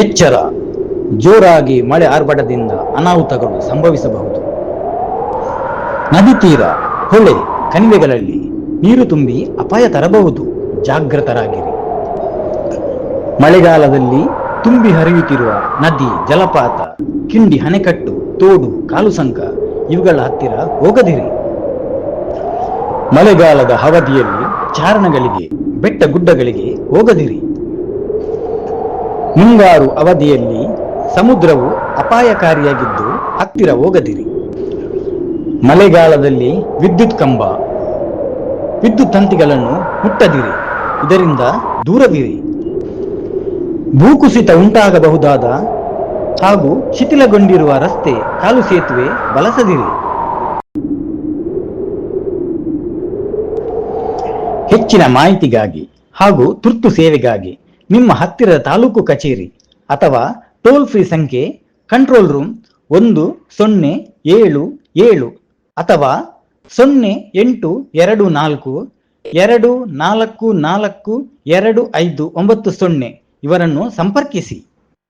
ಎಚ್ಚರ, ಜೋರಾಗಿ ಮಳೆ ಆರ್ಭಟದಿಂದ ಅನಾಹುತಗಳು ಸಂಭವಿಸಬಹುದು. ನದಿ ತೀರ, ಹೊಳೆ, ಕಣಿವೆಗಳಲ್ಲಿ ನೀರು ತುಂಬಿ ಅಪಾಯ ತರಬಹುದು. ಜಾಗೃತರಾಗಿರಿ ಮಳೆಗಾಲದಲ್ಲಿ ತುಂಬಿ ಹರಿಯುತ್ತಿರುವ ನದಿ, ಜಲಪಾತ, ಕಿಂಡಿ, ಹಣೆಕಟ್ಟು, ತೋಡು ಕಾಲುಸಂಕ ಇವುಗಳ ಹತ್ತಿರ ಹೋಗದಿರಿ. ಮಳೆಗಾಲದ ಅವಧಿಯಲ್ಲಿ ಚಾರಣಗಳಿಗೆ, ಬೆಟ್ಟ ಗುಡ್ಡಗಳಿಗೆ ಹೋಗದಿರಿ. ಮುಂಗಾರು ಅವಧಿಯಲ್ಲಿ ಸಮುದ್ರವು ಅಪಾಯಕಾರಿಯಾಗಿದ್ದು ಹತ್ತಿರ ಹೋಗದಿರಿ. ಮಳೆಗಾಲದಲ್ಲಿ ವಿದ್ಯುತ್ ಕಂಬ, ವಿದ್ಯುತ್ ತಂತಿಗಳನ್ನು ಮುಟ್ಟದಿರಿ, ಇದರಿಂದ ದೂರವಿರಿ. ಭೂಕುಸಿತ ಉಂಟಾಗಬಹುದಾದ ಹಾಗೂ ಶಿಥಿಲಗೊಂಡಿರುವ ರಸ್ತೆ ಕಾಲು ಸೇತುವೆ ಬಳಸದಿರಿ. ಹೆಚ್ಚಿನ ಮಾಹಿತಿಗಾಗಿ ಹಾಗೂ ತುರ್ತು ಸೇವೆಗಾಗಿ ನಿಮ್ಮ ಹತ್ತಿರದ ತಾಲೂಕು ಕಚೇರಿ ಅಥವಾ ಟೋಲ್ ಫ್ರೀ ಸಂಖ್ಯೆ, ಕಂಟ್ರೋಲ್ ರೂಮ್ ಒಂದು, ಸೊನ್ನೆ, ಏಳು ಏಳು ಅಥವಾ ಸೊನ್ನೆ, ಎಂಟು, ಎರಡು, ನಾಲ್ಕು ಎರಡು, ನಾಲ್ಕು ನಾಲ್ಕು, ಎರಡು, ಐದು, ಒಂಬತ್ತು, ಸೊನ್ನೆ ಇವರನ್ನು ಸಂಪರ್ಕಿಸಿ.